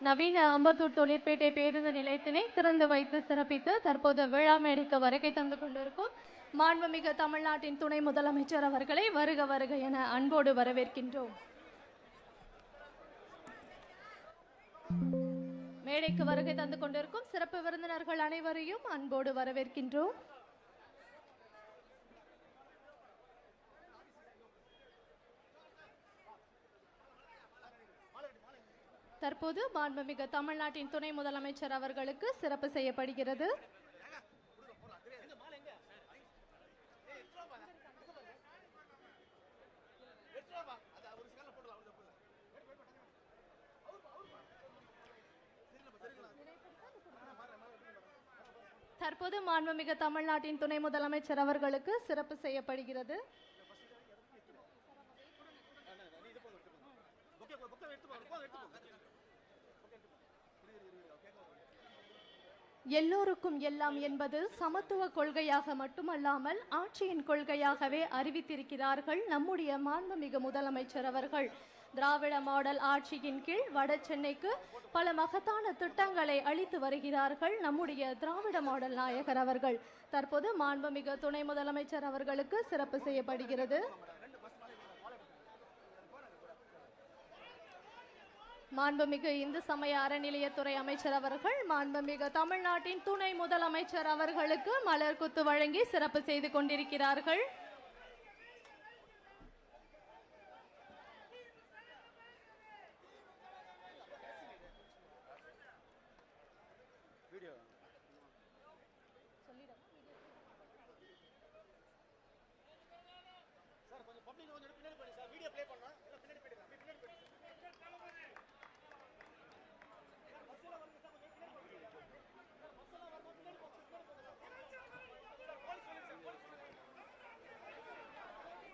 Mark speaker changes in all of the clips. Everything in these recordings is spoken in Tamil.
Speaker 1: நவீன அம்பத்தூர் தொழிற்பேட்டை பேருந்து நிலையத்தினை திறந்து வைத்து சிறப்பித்து தற்போது விழா மேடைக்கு வருகை தந்து கொண்டிருக்கும் மாண்புமிகு தமிழ்நாட்டின் துணை முதலமைச்சர் அவர்களை வருக வருக என அன்போடு வரவேற்கின்றோம். மேடைக்கு வருகை தந்து கொண்டிருக்கும் சிறப்பு விருந்தினர்கள் அனைவரையும் அன்போடு வரவேற்கின்றோம். தற்போது மாண்புமிகு தமிழ்நாட்டின் துணை முதலமைச்சர் அவர்களுக்கு சிறப்பு செய்யப்படுகிறது. தற்போது மாண்புமிகு தமிழ்நாட்டின் துணை முதலமைச்சர் அவர்களுக்கு சிறப்பு செய்யப்படுகிறது. எல்லோருக்கும் எல்லாம் என்பது சமத்துவ கொள்கையாக மட்டுமல்லாமல் ஆட்சியின் கொள்கையாகவே அறிவித்திருக்கிறார்கள் நம்முடைய மாண்புமிகு முதலமைச்சர் அவர்கள். திராவிட மாடல் ஆட்சியின் கீழ் வட சென்னைக்கு பல மகத்தான திட்டங்களை அளித்து வருகிறார்கள் நம்முடைய திராவிட மாடல் நாயகர் அவர்கள். தற்போது மாண்புமிகு துணை முதலமைச்சர் அவர்களுக்கு சிறப்பு செய்யப்படுகிறது. மாண்புமிகு இந்து சமய அறநிலையத்துறை அமைச்சர் அவர்கள் மாண்புமிகு தமிழ்நாட்டின் துணை முதலமைச்சர் அவர்களுக்கு மலர் குத்து வழங்கி சிறப்பு செய்து கொண்டிருக்கிறார்கள்.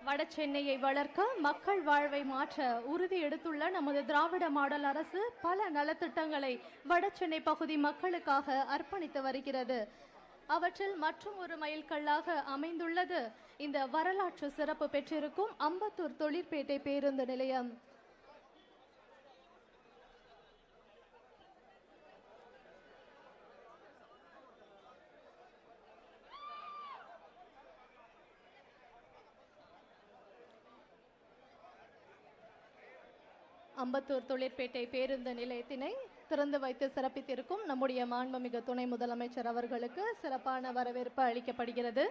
Speaker 1: வட சென்னையை வளர்க்க மக்கள் வாழ்வை மாற்ற உறுதி எடுத்துள்ள நமது திராவிட மாடல் அரசு பல நலத்திட்டங்களை வட சென்னை பகுதி மக்களுக்காக அர்ப்பணித்து வருகிறது. அவற்றில் மற்றும் ஒரு மைல்கல்லாக அமைந்துள்ளது. இந்த வரலாற்று சிறப்பு பெற்றிருக்கும் அம்பத்தூர் தொழிற்பேட்டை பேருந்து நிலையம். அம்பத்தூர் தொழிற்பேட்டை பேருந்து நிலையத்தினை திறந்து வைத்து சிறப்பித்திருக்கும் நம்முடைய மாண்புமிகு துணை முதலமைச்சர் அவர்களுக்கு சிறப்பான வரவேற்பு அளிக்கப்படுகிறது.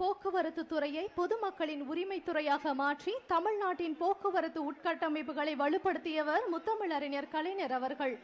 Speaker 1: போக்குவரத்து துறையை பொதுமக்களின் உரிமை துறையாக மாற்றி தமிழ்நாட்டின் போக்குவரத்து உட்கட்டமைப்புகளை வலுப்படுத்தியவர் முத்தமிழறிஞர் கலைஞர் அவர்கள்.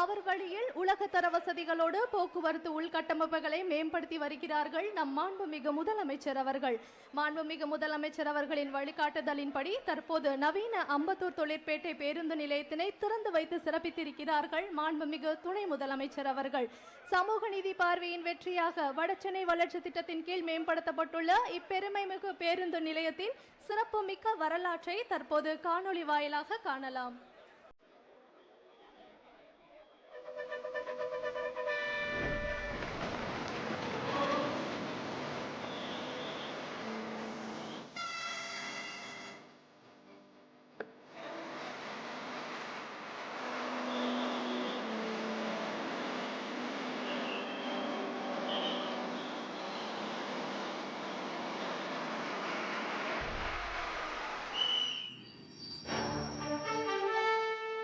Speaker 1: அவர் வழியில் உலகத்தர வசதிகளோடு போக்குவரத்து உள்கட்டமைப்புகளை மேம்படுத்தி வருகிறார்கள் நம் மாண்புமிகு முதலமைச்சர் அவர்கள். மாண்புமிகு முதலமைச்சர் அவர்களின் வழிகாட்டுதலின்படி தற்போது நவீன அம்பத்தூர் தொழிற்பேட்டை பேருந்து நிலையத்தினை திறந்து வைத்து சிறப்பித்திருக்கிறார்கள் மாண்புமிகு துணை முதலமைச்சர் அவர்கள். சமூக நீதி பார்வையின் வெற்றியாக வடசென்னை வளர்ச்சி திட்டத்தின் கீழ் மேம்படுத்தப்பட்டுள்ள இப்பெருமைமிகு பேருந்து நிலையத்தின் சிறப்புமிக்க வரலாற்றை தற்போது காணொளி வாயிலாக காணலாம்.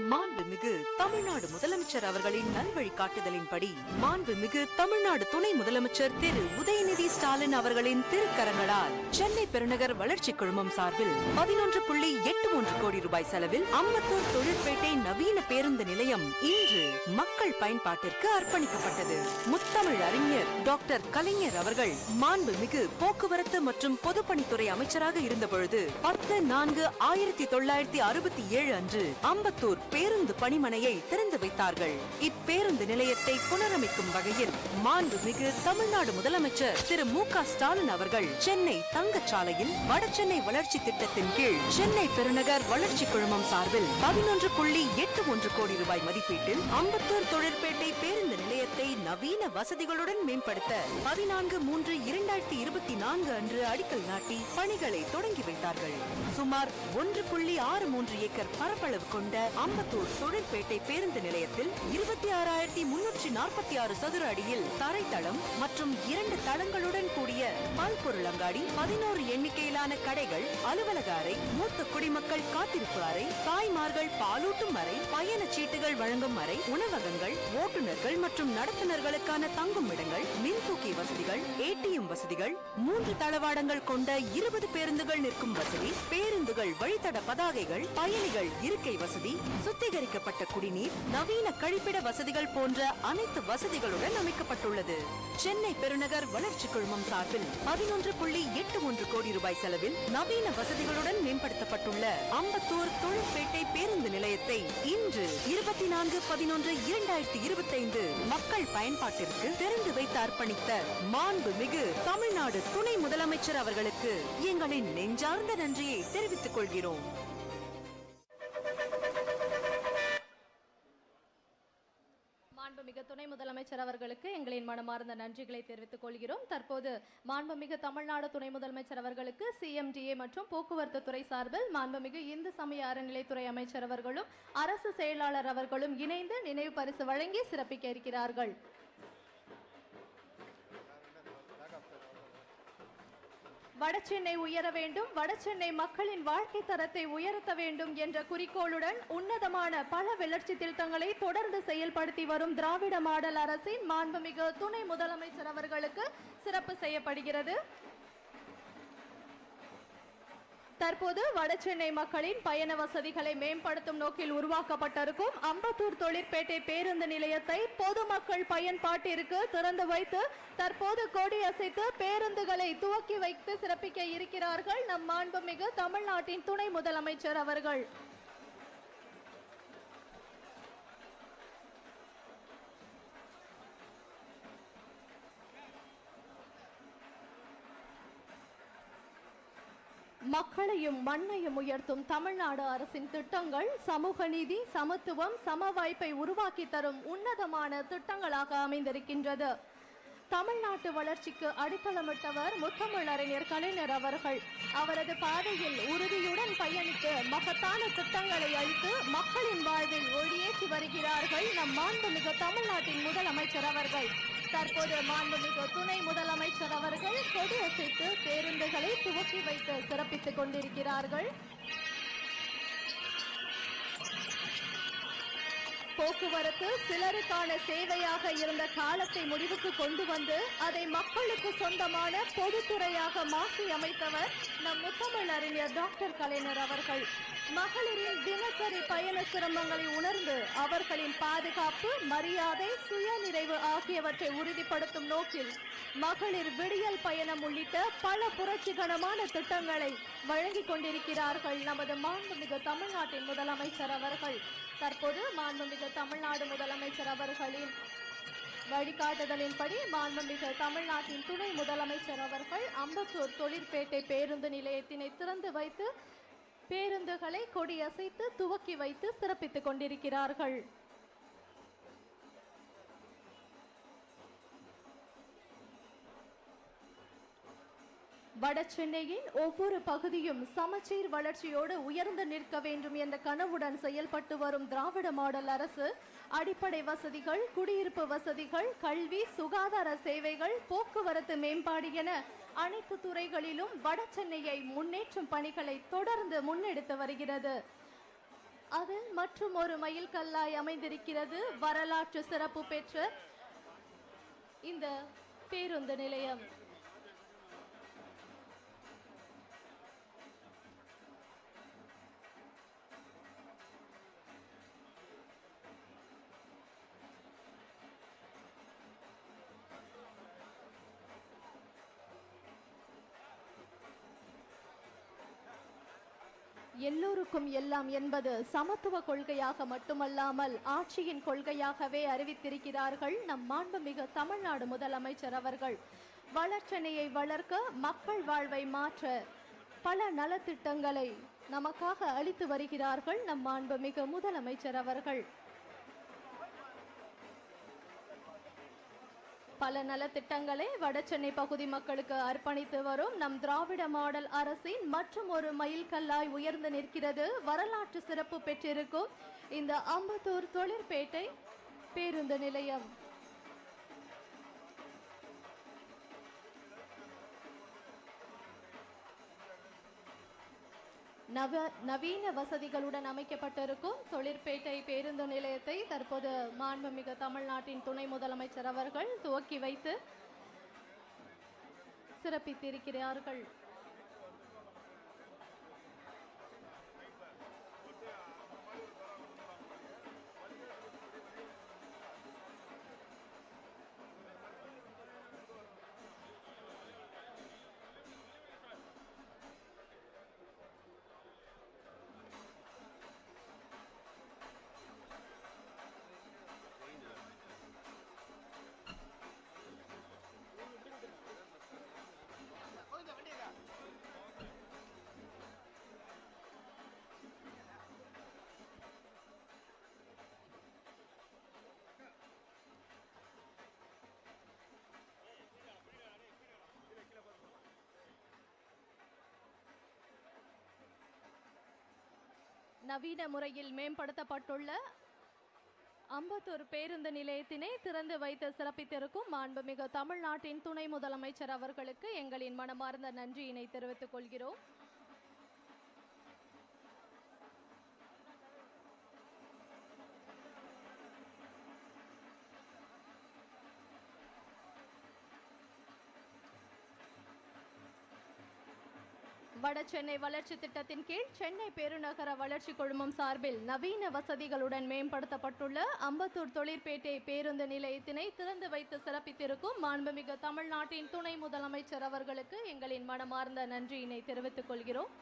Speaker 2: my மாண்புமிகு தமிழ்நாடு முதலமைச்சர் அவர்களின் நல்வழிகாட்டுதலின்படி மாண்புமிகு தமிழ்நாடு துணை முதலமைச்சர் திரு உதயநிதி ஸ்டாலின் அவர்களின் திருக்கரங்களால் சென்னை பெருநகர் வளர்ச்சி குழுமம் சார்பில் பதினொன்று புள்ளி எட்டு மூன்று கோடி ரூபாய் செலவில் அம்பத்தூர் தொழிற்பேட்டை நவீன பேருந்து நிலையம் இன்று மக்கள் பயன்பாட்டிற்கு அர்ப்பணிக்கப்பட்டது. முத்தமிழ் அறிஞர் டாக்டர் கலைஞர் அவர்கள் மாண்புமிகு போக்குவரத்து மற்றும் பொதுப்பணித்துறை அமைச்சராக இருந்தபொழுது பத்து நான்கு ஆயிரத்தி தொள்ளாயிரத்தி அறுபத்தி ஏழு அன்று அம்பத்தூர் பேருந்து பணிமனையை திறந்து வைத்தார்கள். இப்பேருந்து நிலையத்தை புனரமைக்கும் வகையில் மாண்புமிகு தமிழ்நாடு முதலமைச்சர் திரு மு க ஸ்டாலின் அவர்கள் சென்னை தங்கச்சாலையில் வடசென்னை வளர்ச்சி திட்டத்தின் கீழ் சென்னை பெருநகர் வளர்ச்சி குழுமம் சார்பில் பதினொன்று புள்ளி எட்டு ஒன்று கோடி ரூபாய் மதிப்பீட்டில் அம்பத்தூர் தொழிற்பேட்டை பேருந்து நவீன வசதிகளுடன் மேம்படுத்த பதினான்கு மூன்று இரண்டாயிரத்தி இருபத்தி நான்கு அன்று அடிக்கல் நாட்டி பணிகளை தொடங்கி வைத்தார்கள். சுமார் ஒன்று புள்ளி ஆறு மூன்று ஏக்கர் பரப்பளவு கொண்ட அம்பத்தூர் தொழிற்பேட்டை பேருந்து நிலையத்தில் இருபத்தி ஆறாயிரத்தி முன்னூற்றி நாற்பத்தி ஆறு சதுர அடியில் தரைத்தளம் மற்றும் இரண்டு தளங்களுடன் கூடிய பல்பொருள் அங்காடி பதினோரு எண்ணிக்கையிலான கடைகள் அலுவலக அறை மூத்த குடிமக்கள் காத்திருப்பு அறை தாய்மார்கள் பாலூட்டும் அறை பயண சீட்டுகள் வழங்கும் அறை உணவகங்கள் ஓட்டுநர்கள் மற்றும் நடத்துனர் நடத்துனர்களுக்கான தங்கும் இடங்கள் மின்தூக்கி வசதிகள் ஏடிஎம் வசதிகள் மூன்று தளவாடங்கள் கொண்ட இருபது பேருந்துகள் நிற்கும் வசதி பேருந்துகள் வழித்தட பதாகைகள் பயணிகள் இருக்கை வசதி சுத்திகரிக்கப்பட்ட குடிநீர் நவீன கழிப்பிட வசதிகள் போன்ற அனைத்து வசதிகளுடன் அமைக்கப்பட்டுள்ளது. சென்னை பெருநகர் வளர்ச்சி குழுமம் சார்பில் பதினொன்று புள்ளி எட்டு ஒன்று கோடி ரூபாய் செலவில் நவீன வசதிகளுடன் மேம்படுத்தப்பட்டுள்ள அம்பத்தூர் தொழிற்பேட்டை பேருந்து நிலையத்தை இன்று இருபத்தி நான்கு பதினொன்று இரண்டாயிரத்தி இருபத்தைந்து மக்கள் பயன் பயன்பாட்டிற்கு திறந்து வைத்து அர்ப்பணித்த மாண்பு மிகு தமிழ்நாடு துணை முதலமைச்சர் அவர்களுக்கு எங்களின் நெஞ்சார்ந்த நன்றியை தெரிவித்துக் கொள்கிறோம்.
Speaker 1: மாண்புமிகு துணை முதலமைச்சர் அவர்களுக்கு எங்களின் மனமார்ந்த நன்றிகளை தெரிவித்துக் கொள்கிறோம். தற்போது மாண்புமிகு தமிழ்நாடு துணை முதலமைச்சர் அவர்களுக்கு சிஎம்டிஏ மற்றும் போக்குவரத்து துறை சார்பில் மாண்புமிகு இந்து சமய அறநிலைத்துறை அமைச்சர் அவர்களும் அரசு செயலாளர் அவர்களும் இணைந்து நினைவு பரிசு வழங்கி சிறப்பிக்க இருக்கிறார்கள். வடசென்னை உயர வேண்டும் வடசென்னை மக்களின் வாழ்க்கை தரத்தை உயர்த்த வேண்டும் என்ற குறிக்கோளுடன் உன்னதமான பல வளர்ச்சி திட்டங்களை தொடர்ந்து செயல்படுத்தி வரும் திராவிட மாடல் அரசின் மாண்புமிகு துணை முதலமைச்சர் அவர்களுக்கு சிறப்பு செய்யப்படுகிறது. தற்போது வடசென்னை மக்களின் பயண வசதிகளை மேம்படுத்தும் நோக்கில் உருவாக்கப்பட்டிருக்கும் அம்பத்தூர் தொழிற்பேட்டை பேருந்து நிலையத்தை பொதுமக்கள் பயன்பாட்டிற்கு திறந்து வைத்து தற்போது கொடி அசைத்து பேருந்துகளை துவக்கி வைத்து சிறப்பிக்க இருக்கிறார்கள் நம் மாண்புமிகு தமிழ்நாட்டின் துணை முதலமைச்சர் அவர்கள். மக்களையும் மண்ணையும் உயர்த்தும் தமிழ்நாடு அரசின் திட்டங்கள் சமூக நீதி சமத்துவம் சம வாய்ப்பை உருவாக்கி தரும் உன்னதமான திட்டங்களாக அமைந்திருக்கின்றது. தமிழ்நாட்டு வளர்ச்சிக்கு அடித்தளமிட்டவர் முத்தமிழறிஞர் கலைஞர் அவர்கள். அவரது பாதையில் உறுதியுடன் பயணித்து மகத்தான திட்டங்களை அளித்து மக்களின் வாழ்வில் ஒளியேற்றி வருகிறார்கள் நம் மாண்புமிகு தமிழ்நாட்டின் முதலமைச்சர் அவர்கள். தற்போது மாண்புமிகு துணை முதலமைச்சர் அவர்கள் கொடியசைத்து பேருந்துகளை துவக்கி வைத்து சிறப்பித்துக் கொண்டிருக்கிறார்கள். போக்குவரத்து சிலருக்கான சேவையாக இருந்த காலத்தை முடிவுக்கு கொண்டு வந்து அதை மக்களுக்கு சொந்தமான பொதுத்துறையாக மாற்றி அமைத்தவர் நம் முத்தமிழ் அறிஞர் டாக்டர் கலைஞர் அவர்கள். மகளிரின் தினசரி பயண சிரமங்களை உணர்ந்து அவர்களின் பாதுகாப்பு மரியாதை சுயநிறைவு ஆகியவற்றை உறுதிப்படுத்தும் நோக்கில் மகளிர் விடியல் பயணம் உள்ளிட்ட பல புரட்சிகரமான திட்டங்களை வழங்கிக் கொண்டிருக்கிறார்கள் நமது மாண்புமிகு தமிழ்நாட்டின் முதலமைச்சர் அவர்கள். தற்போது மாண்புமிகு தமிழ்நாடு முதலமைச்சர் அவர்களின் வழிகாட்டுதலின்படி மாண்புமிகு தமிழ்நாட்டின் துணை முதலமைச்சர் அவர்கள் அம்பத்தூர் தொழிற்பேட்டை பேருந்து நிலையத்தினை திறந்து வைத்து பேருந்துகளை கொடியசைத்து துவக்கி வைத்து சிறப்பித்துக் கொண்டிருக்கிறார்கள். வட சென்னையின் ஒவ்வொரு பகுதியும் சமச்சீர் வளர்ச்சியோடு உயர்ந்து நிற்க வேண்டும் என்ற கனவுடன் செயல்பட்டு வரும் திராவிட மாடல் அரசு அடிப்படை வசதிகள் குடியிருப்பு வசதிகள் கல்வி சுகாதார சேவைகள் போக்குவரத்து மேம்பாடு என அனைத்து துறைகளிலும் வட சென்னையை முன்னேற்றும் பணிகளை தொடர்ந்து முன்னெடுத்து வருகிறது. அது மற்றும் ஒரு மைல்கல்லாய் அமைந்திருக்கிறது. வரலாற்று சிறப்பு பெற்ற இந்த பேருந்து நிலையம். எல்லோருக்கும் எல்லாம் என்பது சமத்துவ கொள்கையாக மட்டுமல்லாமல் ஆட்சியின் கொள்கையாகவே அறிவித்திருக்கிறார்கள் நம் மாண்புமிகு தமிழ்நாடு முதலமைச்சர் அவர்கள். வளர்ச்சனையை வளர்க்க மக்கள் வாழ்வை மாற்ற பல நலத்திட்டங்களை நமக்காக அளித்து வருகிறார்கள் நம் மாண்புமிகு முதலமைச்சர் அவர்கள். பல நலத்திட்டங்களை வடசென்னை பகுதி மக்களுக்கு அர்ப்பணித்து வரும் நம் திராவிட மாடல் அரசின் மற்றும் ஒரு மைல்கல்லாய் உயர்ந்து நிற்கிறது. வரலாற்று சிறப்பு பெற்றிருக்கும் இந்த அம்பத்தூர் தொழிற்பேட்டை பேருந்து நிலையம். நவ நவீன வசதிகளுடன் அமைக்கப்பட்டிருக்கும் தொழிற்பேட்டை பேருந்து நிலையத்தை தற்போது மாண்புமிகு தமிழ்நாட்டின் துணை முதலமைச்சர் அவர்கள் துவக்கி வைத்து சிறப்பித்திருக்கிறார்கள். நவீன முறையில் மேம்படுத்தப்பட்டுள்ள அம்பத்தூர் பேருந்து நிலையத்தினை திறந்து வைத்து சிறப்பித்திருக்கும் மாண்புமிகு தமிழ்நாட்டின் துணை முதலமைச்சர் அவர்களுக்கு எங்களின் மனமார்ந்த நன்றியினை தெரிவித்துக் கொள்கிறோம். வட சென்னை வளர்ச்சி திட்டத்தின் கீழ் சென்னை பெருநகர வளர்ச்சி குழுமம் சார்பில் நவீன வசதிகளுடன் மேம்படுத்தப்பட்டுள்ள அம்பத்தூர் தொழிற்பேட்டை பேருந்து நிலையத்தினை திறந்து வைத்து சிறப்பித்திருக்கும் மாண்புமிகு தமிழ்நாட்டின் துணை முதலமைச்சர் அவர்களுக்கு எங்களின் மனமார்ந்த நன்றியினை தெரிவித்துக் கொள்கிறோம்.